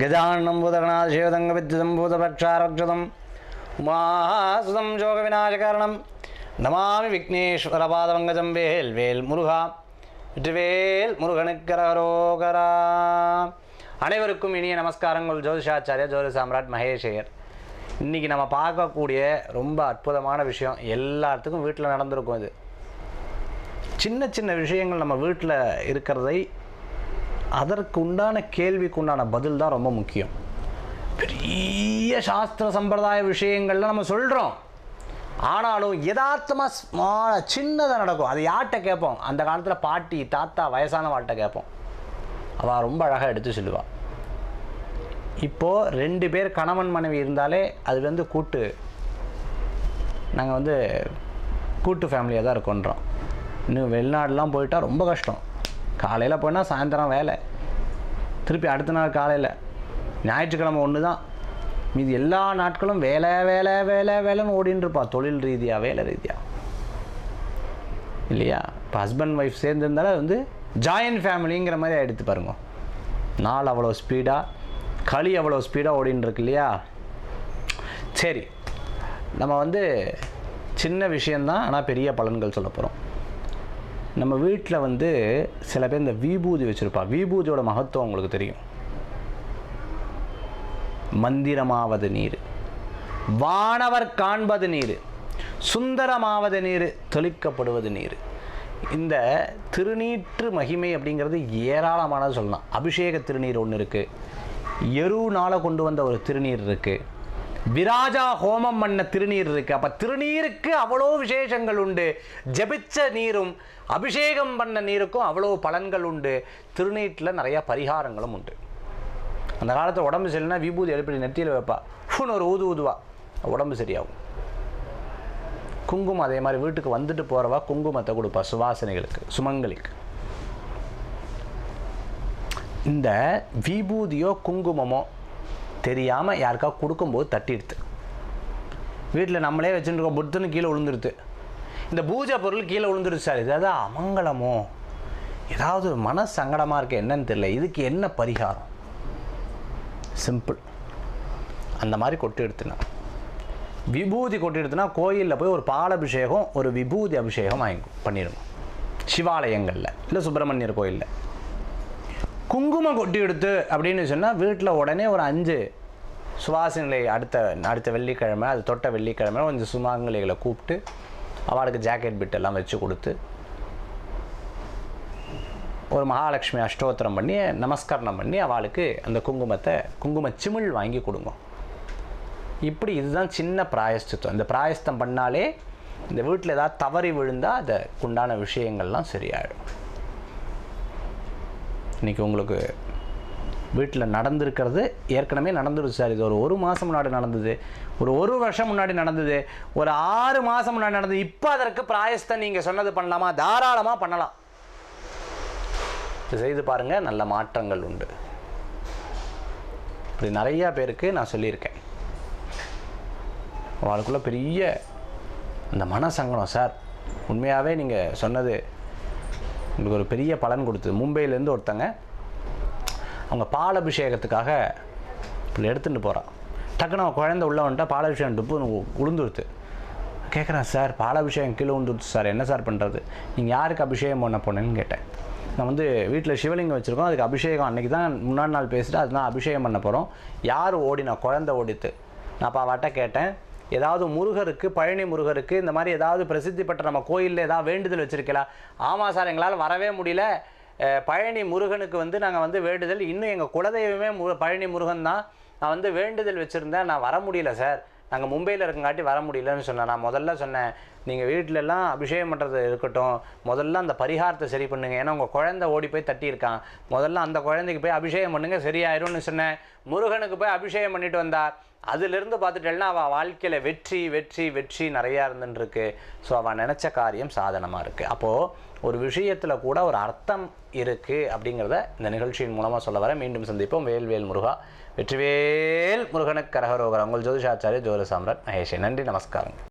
கஜானம் பூதகணாதிசேவதங்க வித்யுதம் பூதபக்ஷாரக்ஷதம் உமாசுதம் ஜோக விநாசகாரணம் நமாமி விக்னேஸ்வரபாதவங்கஜம் வேல் வேல் முருகா வெற்றிவேல் முருகனுக்கரோகரா அனைவருக்கும் இனிய நமஸ்காரங்கள் ஜோதிஷாச்சாரிய ஜோதி சாம்ராட் மகேஷையர் இன்றைக்கி நம்ம பார்க்கக்கூடிய ரொம்ப அற்புதமான விஷயம் எல்லாத்துக்கும் வீட்டில் நடந்திருக்கும் இது சின்ன சின்ன விஷயங்கள் நம்ம வீட்டில் இருக்கிறதை அதற்கு உண்டான கேள்விக்கு உண்டான பதில் தான் ரொம்ப முக்கியம். பெரிய சாஸ்திர சம்பிரதாய விஷயங்கள்லாம் நம்ம சொல்கிறோம் ஆனாலும் யதார்த்தமாக ஸ்மா சின்னதாக நடக்கும். அது யார்கிட்ட கேட்போம்? அந்த காலத்தில் பாட்டி தாத்தா வயசானவாள்கிட்ட கேட்போம். அவள் ரொம்ப அழகாக எடுத்து சொல்லுவாள் இப்போது ரெண்டு பேர் கணவன் மனைவி இருந்தாலே அது வந்து கூட்டு நாங்கள் வந்து கூட்டு ஃபேமிலியாக தான் இருக்கோன்றோம். இன்னும் வெளிநாடுலாம் போயிட்டால் ரொம்ப கஷ்டம். காலையில் போனால் சாயந்தரம் வேலை. திருப்பி அடுத்த நாள் காலையில். ஞாயிற்றுக்கிழமை ஒன்று தான் மீதி எல்லா நாட்களும் வேலை வேலை வேலை வேலைன்னு ஓடின்னு இருப்பா. தொழில் ரீதியாக வேலை ரீதியாக இல்லையா? இப்போ ஹஸ்பண்ட் ஒய்ஃப் சேர்ந்துருந்தாலும் அது வந்து ஜாயின்ட் ஃபேமிலிங்கிற மாதிரி எடுத்து பாருங்க. நாள் அவ்வளோ ஸ்பீடாக களி அவ்வளோ ஸ்பீடாக ஓடின்னு இருக்கு இல்லையா? சரி. நம்ம வந்து சின்ன விஷயந்தான் ஆனால் பெரிய பலன்கள் சொல்ல போகிறோம் நம்ம வீட்டில் வந்து சில பேர் இந்த விபூதி வச்சுருப்பா. விபூதியோட மகத்துவம் உங்களுக்கு தெரியும். மந்திரமாவது நீர். வானவர் காண்பது நீர். சுந்தரமாவது நீர். தெளிக்கப்படுவது நீர். இந்த திருநீற்று மகிமை அப்படிங்கிறது ஏராளமானது சொல்லலாம். அபிஷேக திருநீர் ஒன்று இருக்குது எருனால கொண்டு வந்த ஒரு திருநீர் இருக்குது விராஜா ஹோமம் பண்ண திருநீர் இருக்கு. அப்ப திருநீருக்கு அவ்வளோ விசேஷங்கள் உண்டு. ஜபிச்ச நீரும் அபிஷேகம் பண்ண நீருக்கும் அவ்வளோ பலன்கள் உண்டு. திருநீட்டில் நிறைய பரிகாரங்களும் உண்டு. அந்த காலத்தில் உடம்பு சரியில்லைனா விபூதி எழுப்பி நெத்தியில் வைப்பா. ஃபுன்னு ஒரு ஊது ஊதுவா. உடம்பு சரியாகும். குங்குமம் அதே மாதிரி வீட்டுக்கு வந்துட்டு போகிறவா குங்குமத்தை கொடுப்பா சுவாசனைகளுக்கு சுமங்கலிக்கு. இந்த விபூதியோ குங்குமமோ தெரியாமல் யாருக்கா கொடுக்கும்போது தட்டிடுது வீட்டில் நம்மளே வச்சுருக்கோம் புத்தனு கீழே விழுந்துருது. இந்த பூஜை பொருள் கீழே விழுந்துருச்சு சார். ஏதாவது அமங்கலமோ? ஏதாவது மன சங்கடமாக இருக்குது என்னன்னு தெரியல. இதுக்கு என்ன பரிகாரம்? சிம்பிள் அந்த மாதிரி கொட்டு எடுத்துனா. விபூதி கொட்டு எடுத்துனா கோயிலில் போய் ஒரு பாலபிஷேகம் ஒரு விபூதி அபிஷேகம் வாங்கி பண்ணிடணும் சிவாலயங்களில். இல்லை சுப்பிரமணியர் கோயிலில். குங்குமம் கொட்டி எடுத்து அப்படின்னு சொன்னால் வீட்டில் உடனே ஒரு அஞ்சு சுவாசநிலை அடுத்த அடுத்த வெள்ளிக்கிழமை அது தொட்ட வெள்ளிக்கிழமை கொஞ்சம் சுமாங்கலிகளை கூப்பிட்டு அவளுக்கு ஜாக்கெட் பிட் எல்லாம் வச்சு கொடுத்து ஒரு மகாலட்சுமி அஷ்டோத்திரம் பண்ணி நமஸ்கரணம் பண்ணி அவளுக்கு அந்த குங்குமத்தை குங்கும சிமிழ் வாங்கி கொடுங்க. இப்படி இதுதான் சின்ன பிராயஷ்டித்தம் இந்த பிராயஸ்தம் பண்ணாலே இந்த வீட்டில் ஏதாவது தவறி விழுந்தால் அதுக்கு உண்டான விஷயங்கள்லாம் சரியாயிடும். இன்றைக்கி உங்களுக்கு வீட்டில் நடந்திருக்கிறது ஏற்கனவே நடந்துருச்சு சார். இது ஒரு ஒரு மாதம் முன்னாடி நடந்தது. ஒரு ஒரு வருஷம் முன்னாடி நடந்தது. ஒரு ஆறு மாதம் முன்னாடி நடந்தது. இப்போ அதற்கு பிராயஸ்தம் நீங்கள் சொன்னது பண்ணலாமா? தாராளமாக பண்ணலாம். இது செய்து பாருங்கள் நல்ல மாற்றங்கள் உண்டு. இப்படி நிறையா பேருக்கு நான் சொல்லியிருக்கேன். அவளுக்குள்ளே பெரிய அந்த மனசங்கடம் சார். உண்மையாகவே நீங்கள் சொன்னது உங்களுக்கு ஒரு பெரிய பலன் கொடுத்தது. மும்பையிலேருந்து ஒருத்தங்க அவங்க பாலபிஷேகத்துக்காக இப்படி எடுத்துகிட்டு போகிறான் டக்குன்னு அவன் குழந்தை உள்ள வந்துட்டா பாலாபிஷேகம் டுப்பு உளுந்துருத்து கேட்குறேன் சார் பாலாபிஷேகம் கீழே உளுந்துருச்சு சார். என்ன சார் பண்ணுறது நீங்கள் யாருக்கு அபிஷேகம் பண்ண போனேன்னு கேட்டேன். நான் வந்து வீட்டில் சிவலிங்கம் வச்சுருக்கோம். அதுக்கு அபிஷேகம் அன்றைக்கி தான் முன்னாடி நாள் பேசிட்டு அதுதான் அபிஷேகம் பண்ண போகிறோம் யார் ஓடினா குழந்தை ஓடித்து. நான் அப்போ அவட்ட கேட்டேன் ஏதாவது முருகருக்கு பழனி முருகருக்கு இந்த மாதிரி ஏதாவது பிரசித்தி பெற்ற நம்ம கோயிலில் ஏதாவது வேண்டுதல் வச்சுருக்கலாம் ஆமாம் சார் எங்களால் வரவே முடியல. பழனி முருகனுக்கு வந்து நாங்கள் வந்து வேண்டுதல். இன்னும் எங்கள் குலதெய்வமே மு பழனி முருகன் தான். நான் வந்து வேண்டுதல் வச்சுருந்தேன். நான் வர முடியல சார். நாங்கள் மும்பையில் இருக்கங்காட்டி வர முடியலன்னு சொன்னேன். நான் முதல்ல சொன்னேன் நீங்கள் வீட்டிலலாம் அபிஷேகம் பண்ணுறது இருக்கட்டும். முதல்ல அந்த பரிகாரத்தை சரி பண்ணுங்க. ஏன்னா உங்கள் குழந்தை ஓடி போய் தட்டியிருக்கான். முதல்ல அந்த குழந்தைக்கு போய் அபிஷேகம் பண்ணுங்கள் சரியாயிரும்னு சொன்னேன். முருகனுக்கு போய் அபிஷேகம் பண்ணிட்டு வந்தார். அதிலிருந்து பார்த்துட்டேன்னா அவள் வாழ்க்கையில் வெற்றி வெற்றி வெற்றி நிறையா இருந்துருக்கு ஸோ அவள் நினச்ச காரியம் சாதனமாக இருக்குது அப்போது ஒரு விஷயத்தில் கூட ஒரு அர்த்தம் இருக்குது அப்படிங்கிறத இந்த நிகழ்ச்சியின் மூலமாக சொல்ல வர மீண்டும் சந்திப்போம். வேல்வேல் முருகா வெற்றிவேல் முருகனுக்கு கரகரோகர் உங்கள் ஜோதிஷாச்சாரிய ஜோதி சாம்ராட் மகேஷ். நன்றி நமஸ்காரம்